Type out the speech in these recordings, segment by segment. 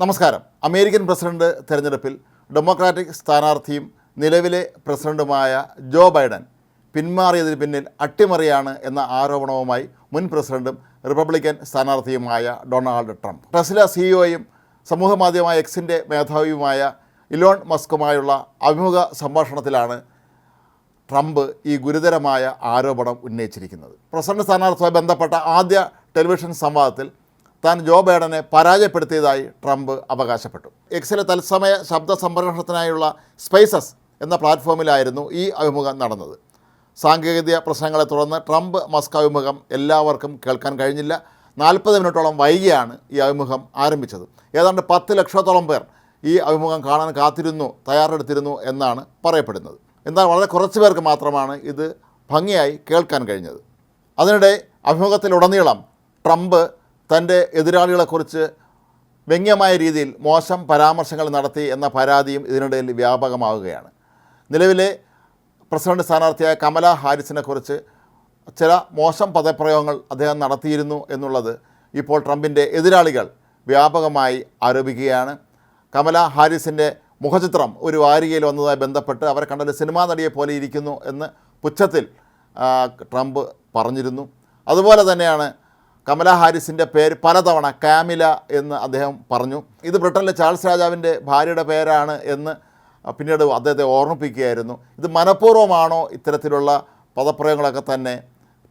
നമസ്കാരം. American president തെരഞ്ഞെടുപ്പിൽ democratic സ്ഥാനാർത്ഥിയും നിലവിലെ പ്രസിഡന്റുമായ ജോ ബൈഡൻ പിന്മാറിയതിന് പിന്നിൽ അട്ടിമറിയാണ് എന്ന ആരോപണവുമായി മുൻ പ്രസിഡന്റും റിപ്പബ്ലിക്കൻ സ്ഥാനാർത്ഥിയുമായ ഡൊണാൾഡ് ട്രംപ്. ടെസ്ല സിഇഒയും സമൂഹമാധ്യമമായ എക്സിന്റെ മേധാവിയുമായ ഇലോൺ മസ്കുമായുള്ള അഭിമുഖ സംഭാഷണത്തിലാണ് ട്രംപ് ഈ ഗുരുതരമായ ആരോപണം ഉന്നയിച്ചിരിക്കുന്നത്. പ്രസിഡന്റ് സ്ഥാനാർത്ഥിയുമായി ബന്ധപ്പെട്ട ആദ്യ ടെലിവിഷൻ സംവാദത്തിൽ താൻ ജോ ബൈഡനെ പരാജയപ്പെടുത്തിയതായി ട്രംപ് അവകാശപ്പെട്ടു. എക്സിലെ തത്സമയ ശബ്ദ സംപ്രേഷണത്തിനായുള്ള സ്പൈസസ് എന്ന പ്ലാറ്റ്ഫോമിലായിരുന്നു ഈ അഭിമുഖം നടന്നത്. സാങ്കേതിക പ്രശ്നങ്ങളെ തുടർന്ന് ട്രംപ് മസ്ക് അഭിമുഖം എല്ലാവർക്കും കേൾക്കാൻ കഴിഞ്ഞില്ല. നാൽപ്പത് മിനിറ്റോളം വൈകിയാണ് ഈ അഭിമുഖം ആരംഭിച്ചത്. ഏതാണ്ട് പത്ത് ലക്ഷത്തോളം പേർ ഈ അഭിമുഖം കാണാൻ കാത്തിരുന്നു തയ്യാറെടുത്തിരുന്നു എന്നാണ് പറയപ്പെടുന്നത്. എന്നാൽ വളരെ കുറച്ച് പേർക്ക് മാത്രമാണ് ഇത് ഭംഗിയായി കേൾക്കാൻ കഴിഞ്ഞത്. അതിനിടെ അഭിമുഖത്തിലുടനീളം ട്രംപ് തന്റെ എതിരാളികളെക്കുറിച്ച് വ്യംഗ്യമായ രീതിയിൽ മോശം പരാമർശങ്ങൾ നടത്തി എന്ന പരാതിയും ഇതിനിടയിൽ വ്യാപകമാവുകയാണ്. നിലവിലെ പ്രസിഡന്റ് സ്ഥാനാർത്ഥിയായ കമല ഹാരിസിനെക്കുറിച്ച് ചില മോശം പദപ്രയോഗങ്ങൾ അദ്ദേഹം നടത്തിയിരുന്നു എന്നുള്ളത് ഇപ്പോൾ ട്രംപിന്റെ എതിരാളികൾ വ്യാപകമായി ആരോപിക്കുകയാണ്. കമല ഹാരിസിന്റെ മുഖചിത്രം ഒരു വാരികയിൽ വന്നതായി ബന്ധപ്പെട്ട് അവരെ കണ്ടൊരു സിനിമാ നടിയെ പോലെ ഇരിക്കുന്നു എന്ന് പുച്ഛത്തിൽ ട്രംപ് പറഞ്ഞിരുന്നു. അതുപോലെ തന്നെയാണ് കമല ഹാരിസിന്റെ പേര് പലതവണ കാമില എന്ന് അദ്ദേഹം പറഞ്ഞു. ഇത് ബ്രിട്ടനിലെ ചാൾസ് രാജാവിന്റെ ഭാര്യയുടെ പേരാണ് എന്ന് പിന്നീട് അദ്ദേഹത്തെ ഓർമ്മിപ്പിക്കുകയായിരുന്നു. ഇത് മനഃപൂർവമാണോ ഇത്തരത്തിലുള്ള പദപ്രയോഗങ്ങളൊക്കെ തന്നെ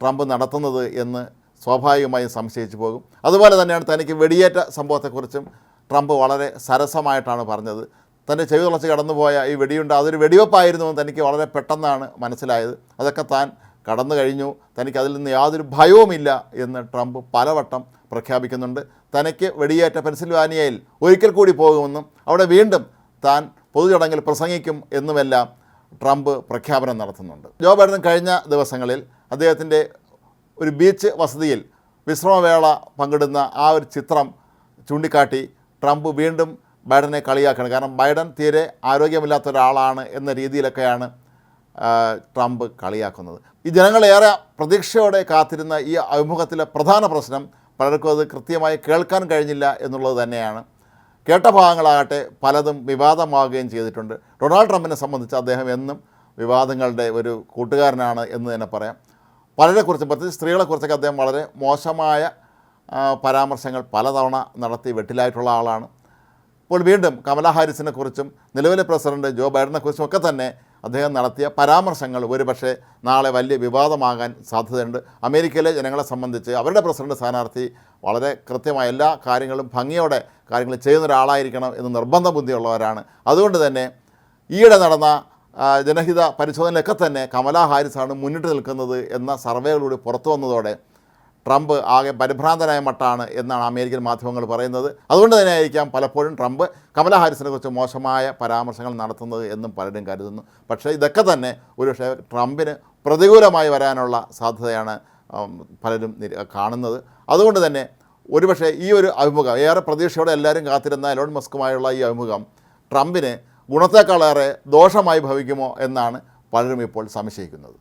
ട്രംപ് നടത്തുന്നത് എന്ന് സ്വാഭാവികമായും സംശയിച്ചു പോകും. അതുപോലെ തന്നെയാണ് തനിക്ക് വെടിയേറ്റ സംഭവത്തെക്കുറിച്ചും ട്രംപ് വളരെ സരസമായിട്ടാണ് പറഞ്ഞത്. തന്റെ ചെവി തുളച്ച് കടന്നുപോയ ഈ വെടിയുണ്ട് അതൊരു വെടിവെപ്പായിരുന്നു എന്ന് തനിക്ക് വളരെ പെട്ടെന്നാണ് മനസ്സിലായത്. അതൊക്കെ താൻ കടന്നു കഴിഞ്ഞു. തനിക്ക് അതിൽ നിന്ന് യാതൊരു ഭയവുമില്ല എന്ന് ട്രംപ് പലവട്ടം പ്രഖ്യാപിക്കുന്നുണ്ട്. തനിക്ക് വെടിയേറ്റ പെൻസിൽവാനിയയിൽ ഒരിക്കൽ കൂടി പോകുമെന്നും അവിടെ വീണ്ടും താൻ പൊതുചടങ്ങിൽ പ്രസംഗിക്കും എന്നുമെല്ലാം ട്രംപ് പ്രഖ്യാപനം നടത്തുന്നുണ്ട്. ജോ ബൈഡൻ കഴിഞ്ഞ ദിവസങ്ങളിൽ അദ്ദേഹത്തിന്റെ ഒരു ബീച്ച് വസതിയിൽ വിശ്രമവേള പങ്കിടുന്ന ആ ഒരു ചിത്രം ചൂണ്ടിക്കാട്ടി ട്രംപ് വീണ്ടും ബൈഡനെ കളിയാക്കണം കാരണം ബൈഡൻ തീരെ ആരോഗ്യമില്ലാത്ത ഒരാളാണ് എന്ന രീതിയിലൊക്കെയാണ് ട്രംപ് കളിയാക്കുന്നത്. ഈ ജനങ്ങളേറെ പ്രതീക്ഷയോടെ കാത്തിരുന്ന ഈ അഭിമുഖത്തിലെ പ്രധാന പ്രശ്നം പലർക്കും അത് കൃത്യമായി കേൾക്കാൻ കഴിഞ്ഞില്ല എന്നുള്ളത് തന്നെയാണ്. കേട്ട ഭാഗങ്ങളാകട്ടെ പലതും വിവാദമാവുകയും ചെയ്തിട്ടുണ്ട്. ഡൊണാൾഡ് ട്രംപിനെ സംബന്ധിച്ച് അദ്ദേഹം എന്നും വിവാദങ്ങളുടെ ഒരു കൂട്ടുകാരനാണ് എന്ന് തന്നെ പറയാം. പലരെക്കുറിച്ച് പ്രത്യേകിച്ച് സ്ത്രീകളെക്കുറിച്ചൊക്കെ അദ്ദേഹം വളരെ മോശമായ പരാമർശങ്ങൾ പലതവണ നടത്തി വെട്ടിലായിട്ടുള്ള ആളാണ്. ഇപ്പോൾ വീണ്ടും കമലാ ഹാരിസിനെക്കുറിച്ചും നിലവിലെ പ്രസിഡന്റ് ജോ ബൈഡനെക്കുറിച്ചും ഒക്കെ തന്നെ അദ്ദേഹം നടത്തിയ പരാമർശങ്ങൾ ഒരുപക്ഷെ നാളെ വലിയ വിവാദമാകാൻ സാധ്യതയുണ്ട്. അമേരിക്കയിലെ ജനങ്ങളെ സംബന്ധിച്ച് അവരുടെ പ്രസിഡന്റ് സ്ഥാനാർത്ഥി വളരെ കൃത്യമായ എല്ലാ കാര്യങ്ങളും ഭംഗിയോടെ കാര്യങ്ങൾ ചെയ്യുന്ന ഒരാളായിരിക്കണം എന്ന് നിർബന്ധ ബുദ്ധിയുള്ളവരാണ്. അതുകൊണ്ട് തന്നെ ഈയിടെ നടന്ന ജനഹിത പരിശോധനയിലൊക്കെ തന്നെ കമലാ ഹാരിസാണ് മുന്നിട്ട് നിൽക്കുന്നത് എന്ന സർവേകളിലൂടെ പുറത്തു വന്നതോടെ ട്രംപ് ആകെ പരിഭ്രാന്തനായ മട്ടാണ് എന്നാണ് അമേരിക്കൻ മാധ്യമങ്ങൾ പറയുന്നത്. അതുകൊണ്ട് തന്നെ ആയിരിക്കാം പലപ്പോഴും ട്രംപ് കമല ഹാരിസിനെ കുറിച്ച് മോശമായ പരാമർശങ്ങൾ നടത്തുന്നത് എന്നും പലരും കരുതുന്നു. പക്ഷേ ഇതൊക്കെ തന്നെ ഒരുപക്ഷെ ട്രംപിന് പ്രതികൂലമായി വരാനുള്ള സാധ്യതയാണ് പലരും കാണുന്നത്. അതുകൊണ്ട് തന്നെ ഒരുപക്ഷെ ഈ ഒരു അഭിമുഖം ഏറെ പ്രതീക്ഷയോടെ എല്ലാവരും കാത്തിരുന്ന എലോൺ മസ്കുമായുള്ള ഈ അഭിമുഖം ട്രംപിന് ഗുണത്തേക്കാളേറെ ദോഷമായി ഭവിക്കുമോ എന്നാണ് പലരും ഇപ്പോൾ സംശയിക്കുന്നത്.